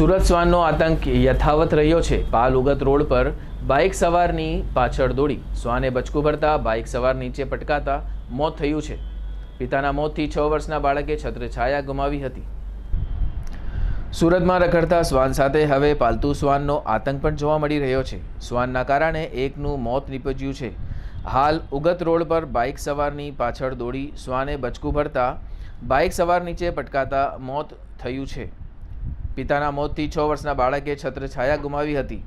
સુરત શ્વાનનો આતંક યથાવત રહ્યો છે. પાલ ઉગત રોડ પર બાઇક સવારની પાછળ દોડી. શ્વાને બચકું ભરતા બાઇક સવાર નીચે પટકાતા મોત થયું છે. પિતાના મોતથી છ વર્ષના બાળકે છત્રછાયા ગુમાવી હતી. સુરતમાં રખડતા શ્વાન સાથે હવે પાલતુ શ્વાનનો આતંક પણ જોવા મળી રહ્યો છે. શ્વાનના કારણે એકનું મોત નીપજ્યું છે. હાલ ઉગત રોડ પર બાઇક સવારની પાછળ દોડી શ્વાને બચકું ભરતા બાઇક સવાર નીચે પટકાતા મોત થયું છે. પિતાના મોતથી છ વર્ષના બાળકે છત્રછાયા ગુમાવી હતી.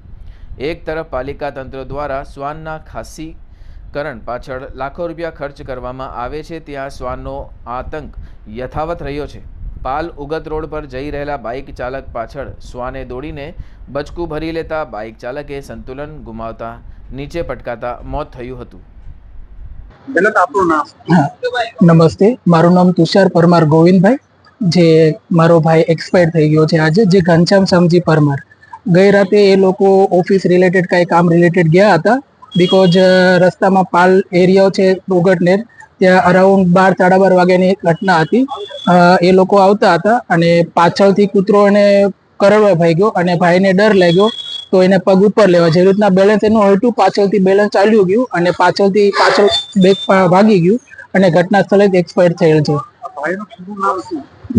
એક તરફ પાલિકા તંત્ર દ્વારા શ્વાનના ખાસીકરણ પાછળ લાખો રૂપિયા ખર્ચ કરવામાં આવે છે, ત્યાં શ્વાનનો આતંક યથાવત રહ્યો છે. પાલ ઉગત રોડ પર જઈ રહેલા બાઇક ચાલક પાછળ શ્વાને દોડીને બચકું ભરી લેતા બાઇક ચાલકે સંતુલન ગુમાવતા નીચે પટકાતા મોત થયું હતું. નમસ્તે, મારું નામ તુષાર પરમાર ગોવિંદભાઈ. જે મારો ભાઈ એક્સપાયર થઈ ગયો છે આજે, જે ઘનશ્યામ સમજી પરમાર. ગઈ રાતે એ લોકો ઓફિસ રિલેટેડ કાંઈ કામ રિલેટેડ ગયા હતા બિકોઝ રસ્તામાં પાલ એરિયાઓ છે ઉગટનેર ત્યાં અરાઉન્ડ બાર, સાડા બાર વાગ્યાની ઘટના હતી. એ લોકો આવતા હતા અને પાછળથી કૂતરો એને કરડવા ભાઈ ગયો અને ભાઈને ડર લાગ્યો તો એને પગ ઉપર લેવા. જે રીતના બેલેન્સ એનું હલતું પાછળથી બેલેન્સ ચાલ્યું ગયું અને પાછળથી પાછળ બેગ ભાગી ગયું અને ઘટના સ્થળે જ એક્સપાયર થયેલ છે.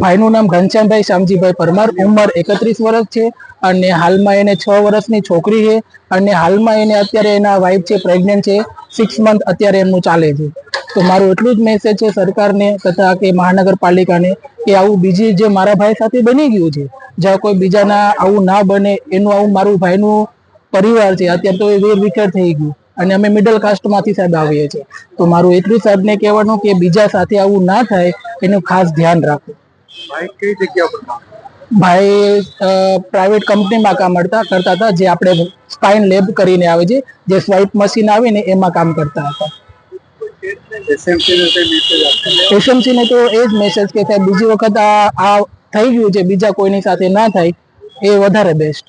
ભાઈનું નામ ઘનશ્યામભાઈ શ્યામજીભાઈ પરમાર, ઉંમર એકત્રીસ વર્ષ છે અને હાલમાં એને છ વર્ષની છોકરી છે અને હાલમાં એને અત્યારે એના વાઈફ છે પ્રેગ્નન્ટ છે સિક્સ મંથ અત્યારે એમનું ચાલે છે. તો મારું એટલું જ મેસેજ છે સરકારને તથા કે મહાનગરપાલિકાને કે આવું બીજી જે મારા ભાઈ સાથે બની ગયું છે, જ્યાં કોઈ બીજાના આવું ના બને એનું આવું મારું ભાઈનું પરિવાર છે, અત્યારે તો એ વેર થઈ ગયું અને અમે મિડલ કાસ્ટમાંથી સાહેબ આવીએ છીએ. તો મારું એટલું સાહેબને કહેવાનું કે બીજા સાથે આવું ના થાય, એનું ખાસ ધ્યાન રાખો ભાઈ પ્રાઇવેટ કંપનીમાં કામ? કરતા કરતા હતા, જે આપણે સ્પાઇન લેબ કરીને આવે છે, જે સ્વાઇપ મશીન આવે ને, એમાં કામ કરતા હતા. એસએમસી ને તો એ જ મેસેજ કે સાહેબ, બીજી વખત આ થઈ ગયું છે, બીજા કોઈની સાથે ના થાય, એ વધારે બેસ્ટ